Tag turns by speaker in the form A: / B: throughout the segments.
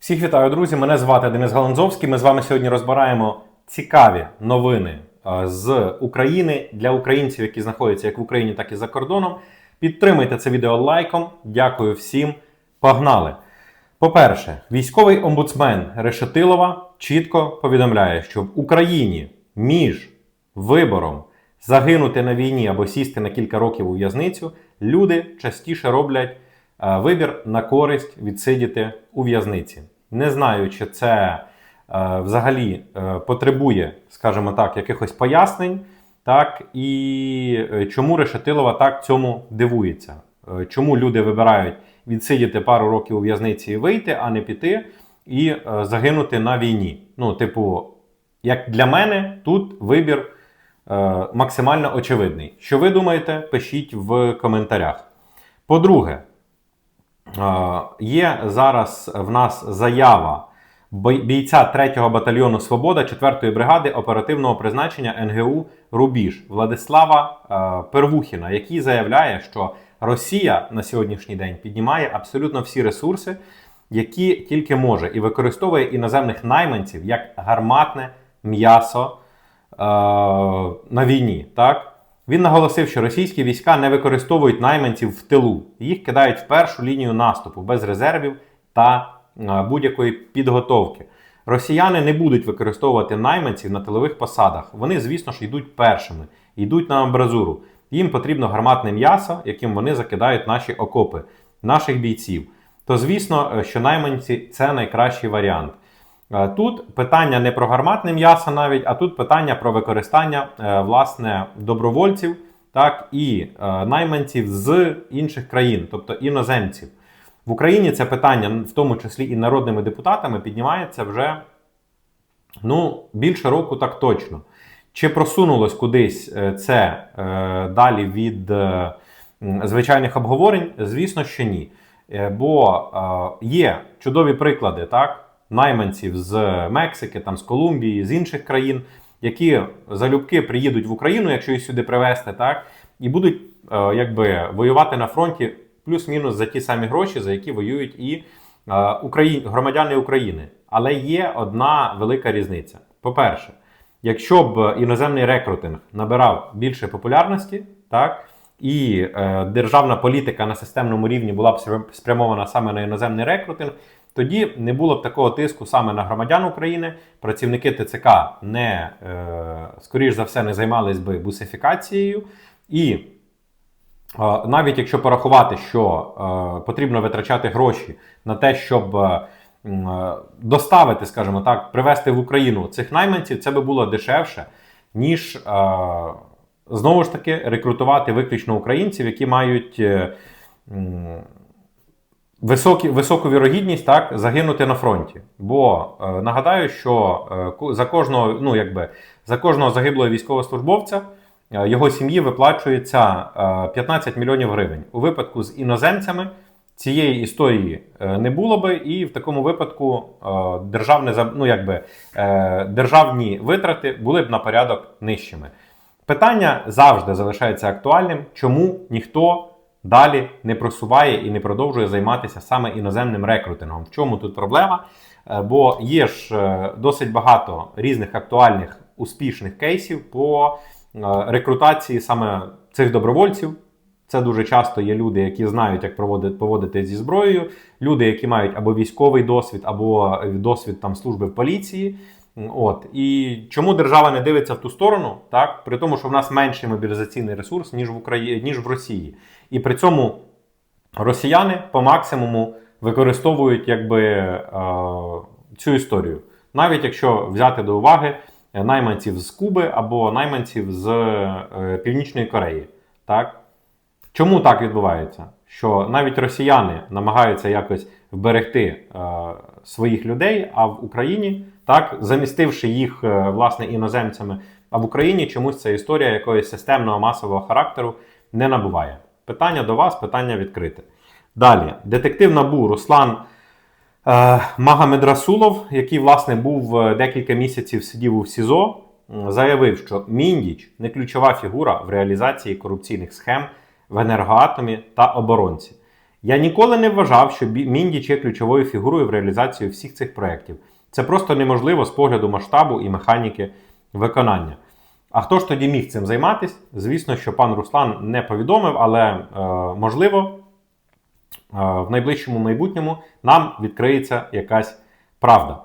A: Всіх вітаю, друзі! Мене звати Денис Галанзовський. Ми з вами сьогодні розбираємо цікаві новини з України для українців, які знаходяться як в Україні, так і за кордоном. Підтримуйте це відео лайком. Дякую всім. Погнали! По-перше, військовий омбудсмен Решетилова чітко повідомляє, що в Україні між вибором загинути на війні або сісти на кілька років у в'язницю люди частіше роблять вибір на користь відсидіти у в'язниці. Не знаю, чи це е, взагалі е, потребує, скажімо так, якихось пояснень, так і е, чому Решетилова так цьому дивується. Чому люди вибирають відсидіти пару років у в'язниці і вийти, а не піти і загинути на війні. Ну, типу, як для мене, тут вибір е, максимально очевидний. Що ви думаєте, пишіть в коментарях. По-друге, є зараз в нас заява бійця 3-го батальйону Свобода 4-ї бригади оперативного призначення НГУ Рубіж Владислава е, Первухіна, який заявляє, що Росія на сьогоднішній день піднімає абсолютно всі ресурси, які тільки може, і використовує іноземних найманців як гарматне м'ясо е, на війні. Так? Він наголосив, що російські війська не використовують найманців в тилу, їх кидають в першу лінію наступу без резервів та е, будь-якої підготовки. Росіяни не будуть використовувати найманців на тилових посадах. Вони, звісно ж, йдуть першими, йдуть на амбразуру. Їм потрібно гарматне м'ясо, яким вони закидають наші окопи, наших бійців. То звісно, е, що найманці це найкращий варіант. Е, Тут питання не про гарматне м'ясо навіть, а тут питання про використання е, власне добровольців, так і е, найманців з інших країн, тобто іноземців. В Україні це питання, в тому числі і народними депутатами, піднімається вже ну, більше року так точно. Чи просунулось кудись це далі від звичайних обговорень? Звісно, що ні. Бо є чудові приклади, так? Найманців з Мексики, там, з Колумбії, з інших країн, які залюбки приїдуть в Україну, якщо їх сюди привезти, так, і будуть е, якби, воювати на фронті плюс-мінус за ті самі гроші, за які воюють і е, Україн, громадяни України. Але є одна велика різниця. По-перше, якщо б іноземний рекрутинг набирав більше популярності, так, і е, державна політика на системному рівні була б спрям- спрямована саме на іноземний рекрутинг, тоді не було б такого тиску саме на громадян України. Працівники ТЦК не, е, скоріш за все, не займались би бусифікацією. І е, навіть якщо порахувати, що е, потрібно витрачати гроші на те, щоб доставити, скажімо так, привезти в Україну цих найманців, це би було дешевше, ніж знову ж таки рекрутувати виключно українців, які мають. Високі, високу вірогідність так загинути на фронті. Бо е, нагадаю, що е, за кожного, ну якби за кожного загиблого військовослужбовця е, його сім'ї виплачується е, 15 мільйонів гривень. У випадку з іноземцями цієї історії е, не було би, і в такому випадку е, державне ну, якби, е, державні витрати були б на порядок нижчими. Питання завжди залишається актуальним, чому ніхто далі не просуває і не продовжує займатися саме іноземним рекрутингом. В чому тут проблема? Е, Бо є ж е, досить багато різних актуальних успішних кейсів по е, рекрутації саме цих добровольців. Це дуже часто є люди, які знають, як проводити, поводити зі зброєю, люди, які мають або військовий досвід, або досвід там служби в поліції. От. І чому держава не дивиться в ту сторону, так? При тому, що в нас менший мобілізаційний ресурс ніж в Україні, ніж в Росії, і при цьому росіяни по максимуму використовують якби е, цю історію, навіть якщо взяти до уваги е, найманців з Куби або найманців з е, Північної Кореї, так? Чому так відбувається? Що навіть росіяни намагаються якось вберегти е, своїх людей, а в Україні, так, замістивши їх е, власне іноземцями, а в Україні чомусь ця історія якогось системного масового характеру не набуває. Питання до вас, питання відкрите. Далі, детектив Набу Руслан е, Магомедрасулов, який, власне, був е, декілька місяців сидів у СІЗО, заявив, що Міндіч не ключова фігура в реалізації корупційних схем в енергоатомі та оборонці. Я ніколи не вважав, що Міндіч є ключовою фігурою в реалізації всіх цих проєктів. Це просто неможливо з погляду масштабу і механіки виконання. А хто ж тоді міг цим займатися? Звісно, що пан Руслан не повідомив, але е, можливо, е, в найближчому майбутньому нам відкриється якась правда.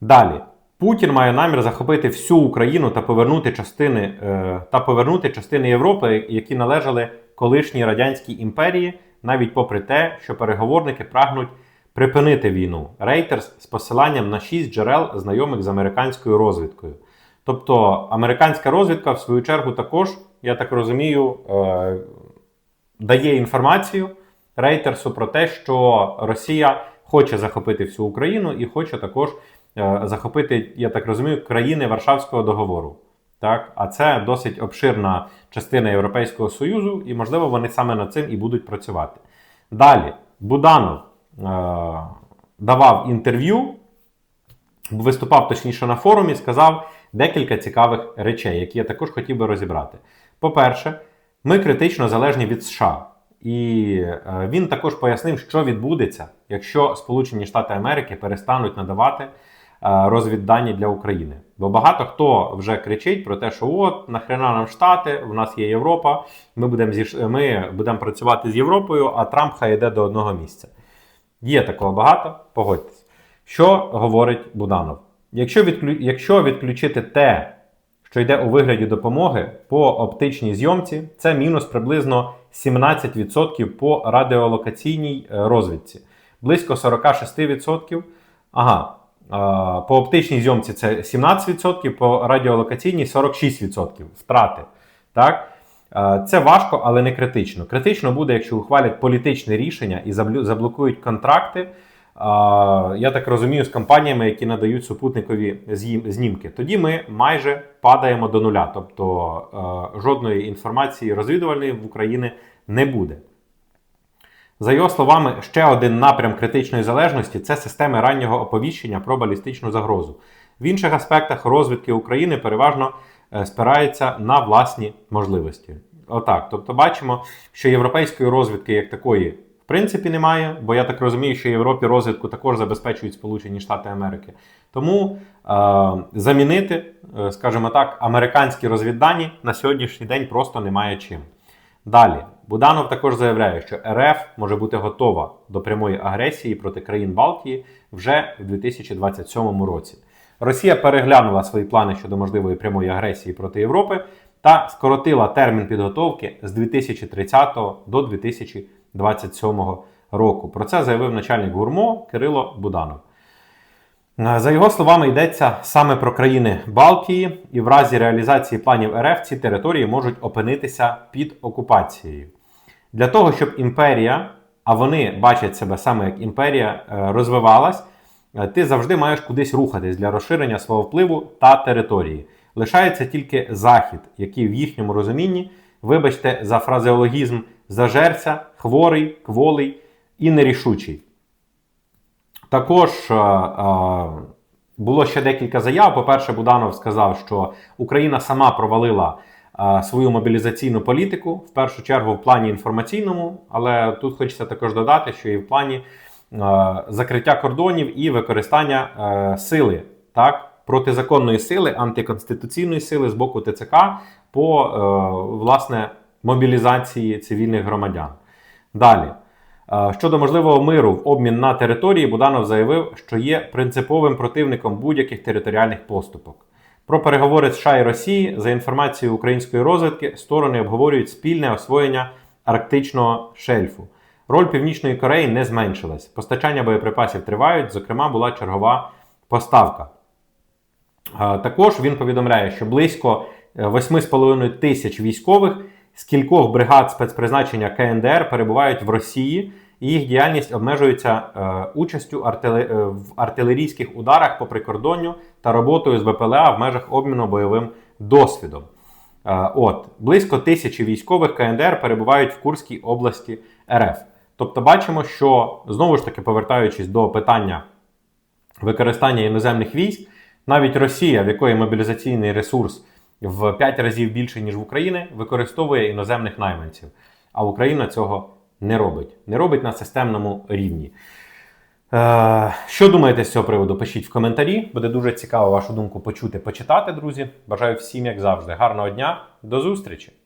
A: Далі. Путін має намір захопити всю Україну та повернути частини, е, та повернути частини Європи, які належали колишній радянській імперії, навіть попри те, що переговорники прагнуть припинити війну. Рейтерс з посиланням на шість джерел, знайомих з американською розвідкою. Тобто американська розвідка, в свою чергу, також, я так розумію, е, дає інформацію Рейтерсу про те, що Росія хоче захопити всю Україну і хоче також е, захопити, я так розумію, країни Варшавського договору. Так? А це досить обширна частина Європейського Союзу, і, можливо, вони саме над цим і будуть працювати. Далі, Буданов давав інтерв'ю, виступав точніше на форумі, сказав декілька цікавих речей, які я також хотів би розібрати. По-перше, ми критично залежні від США. І е, він також пояснив, що відбудеться, якщо Сполучені Штати Америки перестануть надавати е, розвіддані для України. Бо багато хто вже кричить про те, що от нахрена нам Штати, у нас є Європа, ми будемо зі ми будемо працювати з Європою, а Трамп хай йде до одного місця. Є такого багато, погодьтесь. Що говорить Буданов? Якщо, відклю... Якщо відключити те, що йде у вигляді допомоги по оптичній зйомці, це мінус приблизно 17% по радіолокаційній е, розвідці, близько 46%. Ага, по оптичній зйомці це 17%, по радіолокаційній 46% втрати. Так? Е, Це важко, але не критично. Критично буде, якщо ухвалять політичне рішення і заблокують контракти. е, Я так розумію, з компаніями, які надають супутникові знімки. Тоді ми майже падаємо до нуля. Тобто е, жодної інформації розвідувальної в Україні не буде. За його словами, ще один напрям критичної залежності це системи раннього оповіщення про балістичну загрозу. В інших аспектах розвідки України переважно спирається на власні можливості. Отак. Тобто, бачимо, що європейської розвідки як такої в принципі немає, бо я так розумію, що Європі розвідку також забезпечують Сполучені Штати Америки. Тому е, замінити, е, скажімо так, американські розвіддані на сьогоднішній день просто немає чим. Далі, Буданов також заявляє, що РФ може бути готова до прямої агресії проти країн Балтії вже в 2027 році. Росія переглянула свої плани щодо можливої прямої агресії проти Європи та скоротила термін підготовки з 2030 до 2027 року. Про це заявив начальник ГУРМО Кирило Буданов. За його словами, йдеться саме про країни Балтії, і в разі реалізації планів РФ ці території можуть опинитися під окупацією. Для того, щоб імперія, а вони бачать себе саме як імперія, е, розвивалась, ти завжди маєш кудись рухатись для розширення свого впливу та території. Лишається тільки захід, який в їхньому розумінні, вибачте, за фразеологізм зажерся, хворий, кволий і нерішучий. Також е, е, було ще декілька заяв. По-перше, Буданов сказав, що Україна сама провалила е, свою мобілізаційну політику, в першу чергу в плані інформаційному, але тут хочеться також додати, що і в плані е, закриття кордонів і використання е, сили, так, протизаконної сили, антиконституційної сили з боку ТЦК по е, власне мобілізації цивільних громадян. Далі. Е, Щодо можливого миру в обмін на території, Буданов заявив, що є принциповим противником будь-яких територіальних поступок. Про переговори США і Росії за інформацією української розвідки сторони обговорюють спільне освоєння арктичного шельфу. Роль Північної Кореї не зменшилась. Постачання боєприпасів тривають. Зокрема, була чергова поставка. Е, Також він повідомляє, що близько е, 8,5 тисяч військових з кількох бригад спецпризначення КНДР перебувають в Росії, і їх діяльність обмежується е, участю е, в артилерійських ударах по прикордонню та роботою з БПЛА в межах обміну бойовим досвідом. Е, От близько тисячі військових КНДР перебувають в Курській області РФ. Тобто, бачимо, що знову ж таки повертаючись до питання використання іноземних військ, навіть Росія, в якої мобілізаційний ресурс в 5 разів більше, ніж в Україні, використовує іноземних найманців. А Україна цього Не робить. Не робить на системному рівні. Е, Що думаєте з цього приводу? Пишіть в коментарі. Буде дуже цікаво вашу думку почути, почитати, друзі. Бажаю всім, як завжди, гарного дня. До зустрічі!